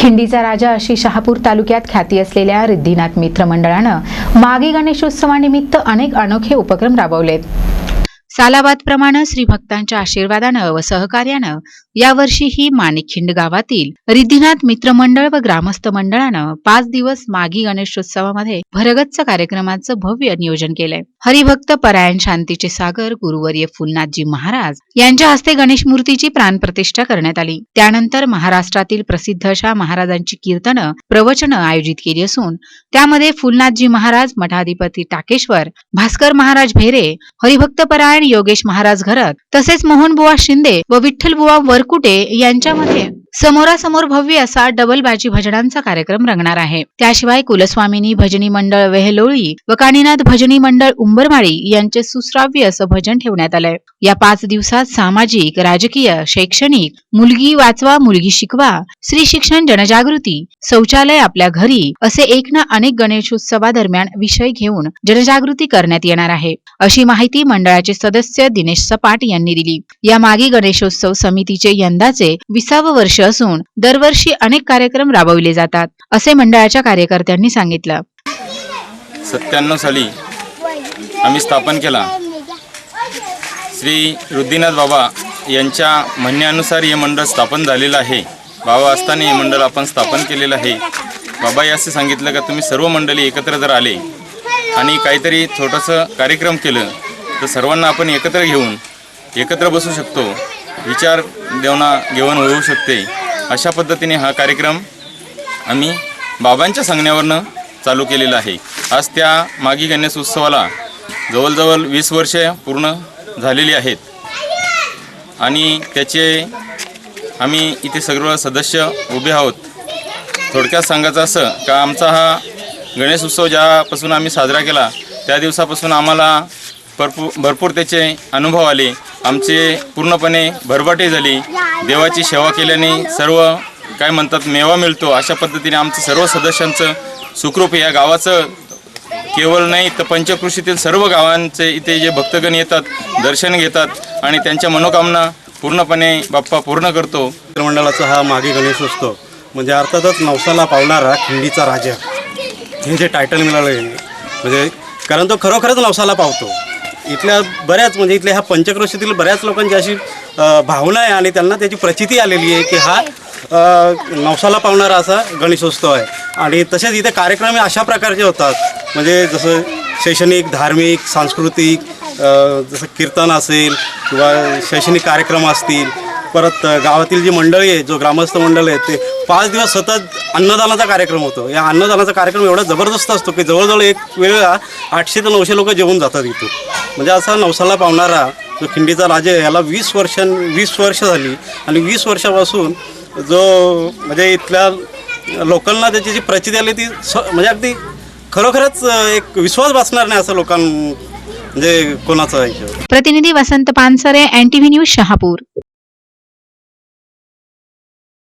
खिंडीचा राजा अशी शहापूर तालुक्यात ख्याती असलेल्या रिद्धिनाथ मित्र मंडळानं मागे गणेशोत्सवानिमित्त अनेक अनोखे उपक्रम राबवलेत. सालाबादप्रमाणे श्री भक्तांच्या आशीर्वादानं व सहकार्यानं यावर्षीही माणिकखिंड गावातील रिद्धिनाथ मित्रमंडळ व ग्रामस्थ मंडळानं पाच दिवस मागी गणेशोत्सवामध्ये भरगच्च कार्यक्रमाचं भव्य नियोजन केलंय. हरिभक्त परायण शांतीचे सागर गुरुवर्य फुलनाथजी महाराज यांच्या हस्ते गणेश मूर्तीची प्राणप्रतिष्ठा करण्यात आली. त्यानंतर महाराष्ट्रातील प्रसिद्ध अशा महाराजांची कीर्तनं प्रवचनं आयोजित केली असून त्यामध्ये फुलनाथजी महाराज मठाधिपती टाकेश्वर भास्कर महाराज भेरे हरिभक्त परायण योगेश महाराज घरत तसेच मोहनबुवा शिंदे व विठ्ठलबुवा वरकुटे यांच्यामध्ये. समोरासमोर भव्य असा डबल बाजी भजनांचा कार्यक्रम रंगणार आहे. त्याशिवाय कुलस्वामिनी भजनी मंडळ वेहलोळी व काणीनाथ भजनी मंडळ उंबरमाळी यांचे सुश्राव्य असं भजन ठेवण्यात आलंय. या पाच दिवसात सामाजिक राजकीय शैक्षणिक मुलगी वाचवा मुलगी शिकवा स्त्री शिक्षण जनजागृती शौचालय आपल्या घरी असे एक ना अनेक गणेशोत्सवादरम्यान विषय घेऊन जनजागृती करण्यात येणार आहे. अशी माहिती मंडळाचे सदस्य दिनेश सपाट यांनी दिली. या मागे गणेशोत्सव समितीचे यंदाचे विसावं वर्ष असून दरवर्षी अनेक कार्यक्रम राबविले जातात असे मंडळाच्या कार्यकर्त्यांनी सांगितलं. सत्त्याण्णव साली आम्ही स्थापन केला. श्री रुद्दीनाथ बाबा यांच्या म्हणण्यानुसार हे मंडळ स्थापन झालेलं आहे. बाबा असताना हे मंडळ आपण स्थापन केलेलं आहे. बाबा असे सांगितलं का तुम्ही सर्व मंडळी एकत्र जर आले आणि काहीतरी छोटंसं कार्यक्रम केलं तर सर्वांना आपण एकत्र घेऊन एकत्र बसू शकतो. विचार देवना घेऊन होऊ शकते. अशा पद्धतीने हा कार्यक्रम आम्ही बाबांच्या सांगण्यावरनं चालू केलेला आहे. आज त्या मागी गणेश उत्सवाला जवळजवळ वीस वर्षे पूर्ण झालेली आहेत. आणि त्याचे आम्ही इथे सर्व सदस्य उभे आहोत. थोडक्यात सांगायचं असं का आमचा हा गणेश उत्सव ज्यापासून आम्ही साजरा केला त्या दिवसापासून आम्हाला भरपूर भरपूर त्याचे अनुभव आले. आमचे पूर्णपणे भरभाटे झाली. देवाची सेवा केल्याने सर्व काय म्हणतात मेवा मिळतो. अशा पद्धतीने आमचं सर्व सदस्यांचं सुखरूप या गावाचं केवळ नाही तर पंचकृषीतील सर्व गावांचे इथे जे भक्तगण येतात दर्शन घेतात आणि त्यांच्या मनोकामना पूर्णपणे बाप्पा पूर्ण करतो. मंडळाचा हा मागे गणेशोत्सव म्हणजे अर्थातच नवसाला पावणारा खिंडीचा राजा. हे जे टायटल मिळालं म्हणजे कारण तो खरोखरच नवसाला पावतो. इथल्या बऱ्याच म्हणजे इथल्या ह्या पंचक्रोशीतील बऱ्याच लोकांची अशी भावना आहे आणि त्यांना त्याची प्रचिती आलेली आहे की हा नवसाला पावणारा असा गणेशोत्सव आहे. आणि तसेच इथे कार्यक्रम अशा प्रकारचे होतात. म्हणजे जसं शैक्षणिक धार्मिक सांस्कृतिक जसं कीर्तन असेल किंवा शैक्षणिक कार्यक्रम असतील परत गावातील जी मंडळी आहे जो ग्रामस्थ मंडळ आहे ते पाच दिवस सतत अन्नदानाचा कार्यक्रम होतो. या अन्नदानाचा कार्यक्रम एवढा जबरदस्त असतो की जवळजवळ एक वेळेला आठशे ते नऊशे लोक जेवून जातात इथून. म्हणजे असा नवसाला पावणारा जो खिंडीचा राजा आहे याला वीस वर्षां वीस वर्ष झाली. आणि वीस वर्षापासून जो म्हणजे इथल्या लोकांना त्याची जी प्रचिती आली ती स म्हणजे अगदी खरोखरच एक विश्वास बसणार नाही असं लोकां म्हणजे कोणाचं प्रतिनिधी वसंत पानसरे एनटीव्ही न्यूज शहापूर.